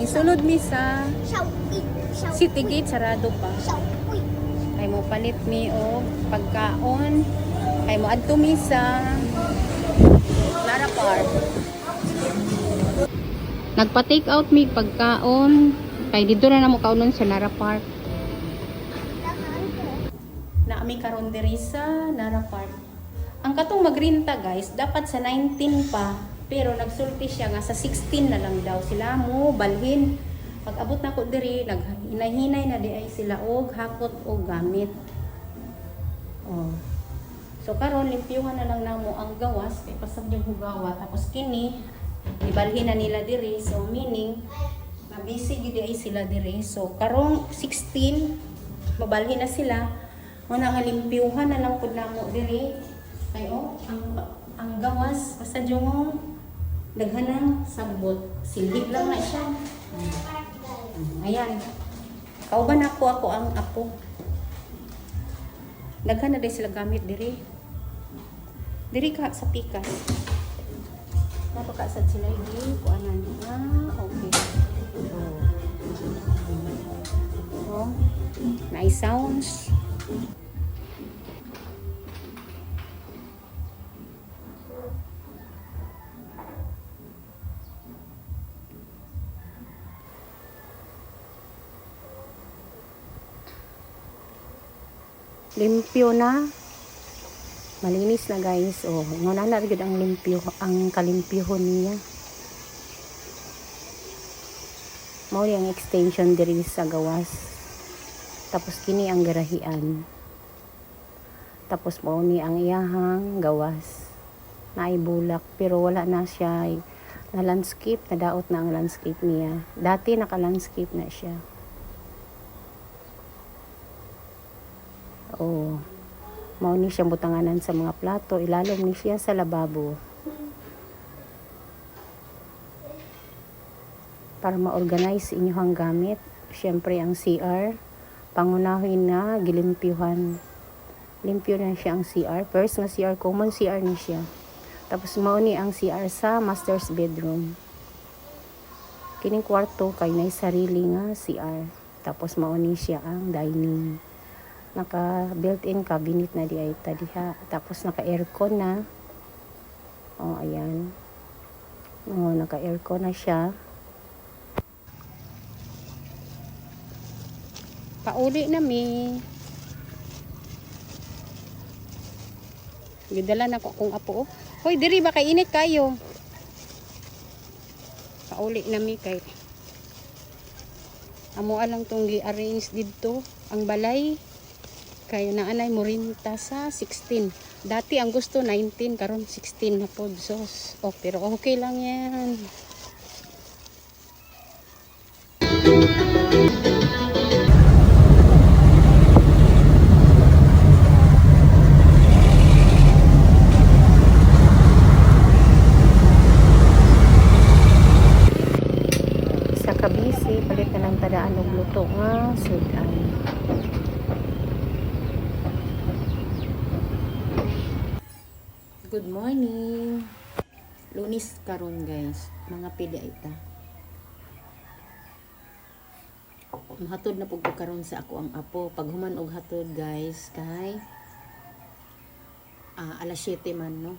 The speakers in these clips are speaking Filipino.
Isulod mi sa city gate sarado pa. Kay mo palit mi og pagkaon. Kay mo adto mi sa Lara Park. Nagpa-take out mi pagkaon. Kay dito na namo kaunon sa Lara Park. Na ami karon diri sa Lara Park. Ang katong magrinta guys, dapat sa 19 pa. Pero nagsulti siya nga sa 16 na lang daw sila mo balhin. Pag abot na ko diri, naghinay-hinay na di ay sila og hakot og gamit. Oh. So karon limpyuhan na lang namo ang gawas kay pasag yung hugawa tapos kini ibalhin na nila diri. So meaning na busy gid ay sila diri. So karong 16 mabalhin na sila. Muna nga limpyuhan na lang pud namo diri. Ay oh, ang ang gawas basta yung daghanang sabot. Silhig lang na siya. Ayan. Kauban ako ako ang apo. Daghan na din sila gamit diri. Diri ka sa pikas. Napakasad sila di kuanan. Ah, okay. Oh. Oh. Nice sounds. Limpyo na. Malinis na guys. Oh nguna na rin ang limpyo ang kalimpyhon niya. Mao ang extension diri sa gawas. Tapos kini ang garahian. Tapos mao ni ang iyahang gawas. Na bulak pero wala na siya. Na landscape na daot na ang landscape niya. Dati naka landscape na siya Oo. Mao ni butanganan sa mga plato, ilalom ni siya sa lababo. Para ma-organize inyong gamit. Siyempre ang CR, pangunahin na gilimpyuhan. Limpyo na siya ang CR. First nga CR, common CR ni siya. Tapos mao ni ang CR sa master's bedroom. Kining kwarto kay nay sarili nga CR. Tapos mao ni siya ang dining naka built-in cabinet na di ay ta diha tapos naka aircon na. Oh ayan. Oh naka aircon na siya. Pauli na mi. Gidala na ko kung apo oh. hoy diri ba kay init kayo? Pauli na mi kay. Amo alang tong gi-arrange didto ang balay kaya naanay mo rin ta sa 16 dati ang gusto 19 karon 16 na po sos oh pero okay lang yan. Sa kabisi palit na lang tadaan og luto nga sudan Good morning. Lunis karon guys, mga pili ita. Hatod na pug karon sa ako ang apo. Pag human og hatod guys, kay ah, alas 7 man no.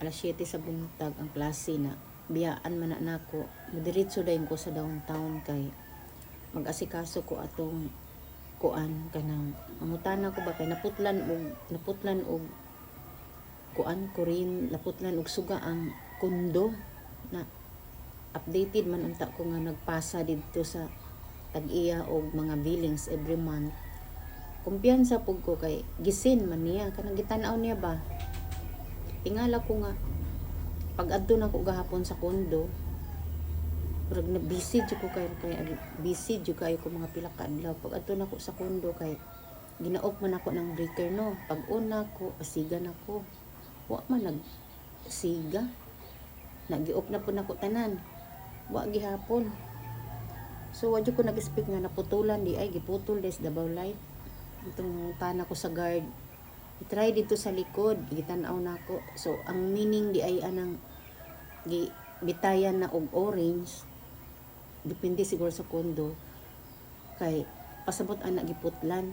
Alas 7 sa buntag ang klase na. Biyaan man na nako. Madiretso dayon ko sa downtown kay mag-asikaso ko atong kuan kanang mangutana ko ba kay naputlan og naputlan og kuan ko rin naputlan og suga ang kundo na updated man unta ko nga nagpasa didto sa tag-iya og mga billings every month. Kumpiyansa pug ko kay gisin man niya. Kanang gitan-aw niya ba? Tingala ko nga pag adto na ko gahapon sa kondo Purag na busy jud ko kay kay busy jud kayo ko mga pila ka adlaw. Pag adto na ko sa kondo kay ginaop man ako ng breaker no. Pag una ko asigan ako wa man nag siga nagiop na po nako tanan. Wa gihapon. So wa jud ko nag-speak nga naputulan. Di ay giputol des dabaw light. Itong tana ko sa guard. Try dito sa likod. Gitan-aw nako so ang meaning di ay anang gi bitayan na og orange. Depende siguro sa kondo kay pasabot ana giputlan.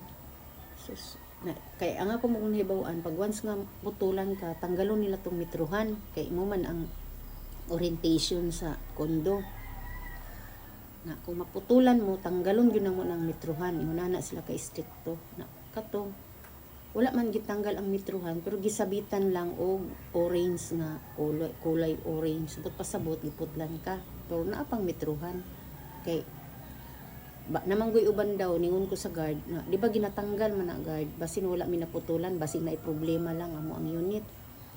Sus na, kay ang ako mong nahibawaan pag once nga putulan ka tanggalon nila tong mitruhan. Kay mo man ang orientation sa kondo. Na kung maputulan mo tanggalon gyud na mo ng mitruhan. Inguna na sila ka stricto na kato wala man gitanggal ang mitruhan pero gisabitan lang og orange nga kulay, kulay orange. Sabot pasabot giputlan ka. Pero naa pang mitruhan. Kay ba namanggoy uban daw ningon ko sa guard na di ba ginatanggal man na guard? Basin wala mi naputulan basin na problema lang amo ang unit.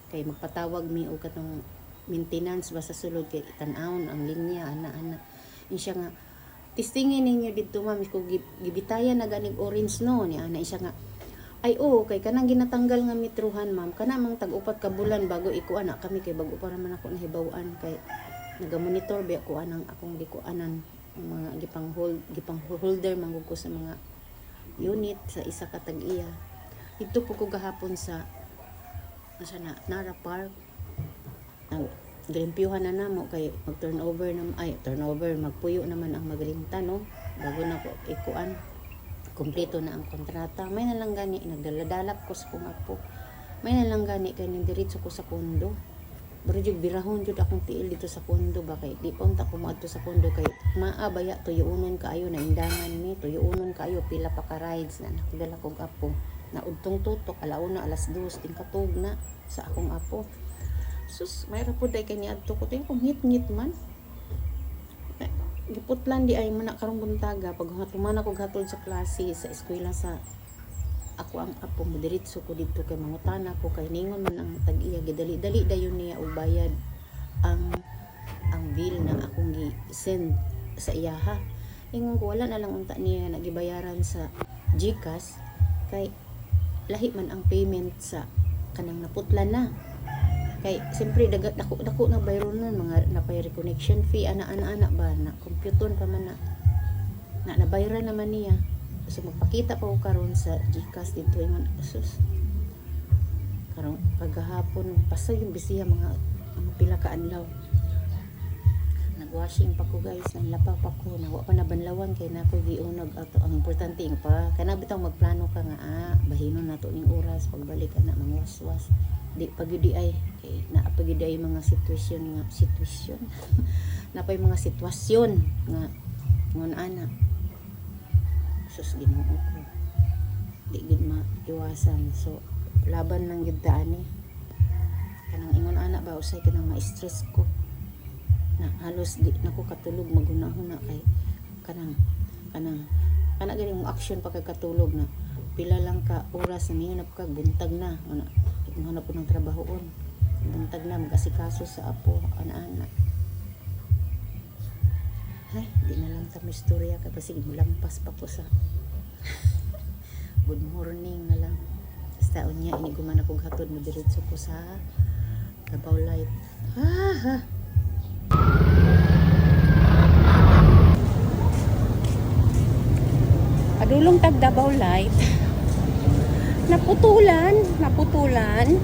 Kay magpatawag mi og katong maintenance basta sulod kay tan-awon ang linya ana ana. Siya nga testingin ninyo dito ma'am gib- gibitayan na ganig orange no? Ni ana siya nga ay oo kay kanang ginatanggal nga mitruhan ma'am kana mang tag-upat ka bulan bago iko ana kami kay bago para man ako nahibawan kay naga-monitor ba ko anang akong gikuanan ang mga gipang hold gipang holder manggug ko sa mga unit sa isa ka tag-iya. Dito po ko gahapon sa asa na Nara Park. Ang grimpyuhan na namo kay mag turnover na ay turnover magpuyo naman ang magrinta no? Bago na ko ikuan. Kumpleto na ang kontrata. May nalang gani nagdaladalap ko sa kong apo. May nalang gani kay diretso ko sa kondo pero jud birahon jud akong tiil dito sa kondo ba? Kay di pa unta ko moadto sa kondo kay maabaya tuyuonon kaayo na indangan ni. Tuyuonon kaayo. Pila pa ka rides na nakidala kong apo. Na udtong tutok. Alauna alas 2 tingkatog na sa akong apo. Sus may rapod day kay niadto ko. Tin kung ngit-ngit man. Eh, giputlan di ay mana karong buntaga. Pag hatuman ako gatod sa klase sa eskwela sa ako ang apo mo diretso ko dito kay mangutana ko kay ningon man ang tag-iya gidali-dali dayon niya og bayad. Ang ang bill na akong gi-send sa iyaha ingon ko wala na lang unta niya nagibayaran sa GCash kay lahi man ang payment sa kanang naputlan na. Kay siyempre dagat dako dako na bayro nun mga napay reconnection fee ana ana ana ba? Na computer pa man na na nabayran naman niya so magpakita pa ko karon sa GCash dito ingon sus karon kagahapon pasay yung bisiya mga mga pila ka adlaw nagwashing pa ko guys nang lapaw pa ko. Nawa pa na banlawan kay nako giunog ato ang importante nga pa kana bitaw magplano ka nga ah bahinon nato ning oras. Pagbalik ana mangwaswas. Di pagudi ay kay naa pagudi ay mga sitwasyon nga sitwasyon. Napay mga sitwasyon nga ngon ana sus ginoo ko. Di gid maiwasan. So laban lang gid ta ani. Kanang ingon ana ba usay kanang ma-stress ko. Na halos di nako katulog magunahon na kay kanang kanang kana gani mo action pagkatulog na pila lang ka oras na minganap ka buntag na. Ana hanap ko ng trabahoon. Buntag na magasikaso sa apo ana-ana lang tamo istorya kay pasig lampas pa ko sa good morning na lang. Basta unya ini guman ako hatod mo diretso ko sa Davao Light. Ah ha. Padulong tag Davao Light. Naputulan naputulan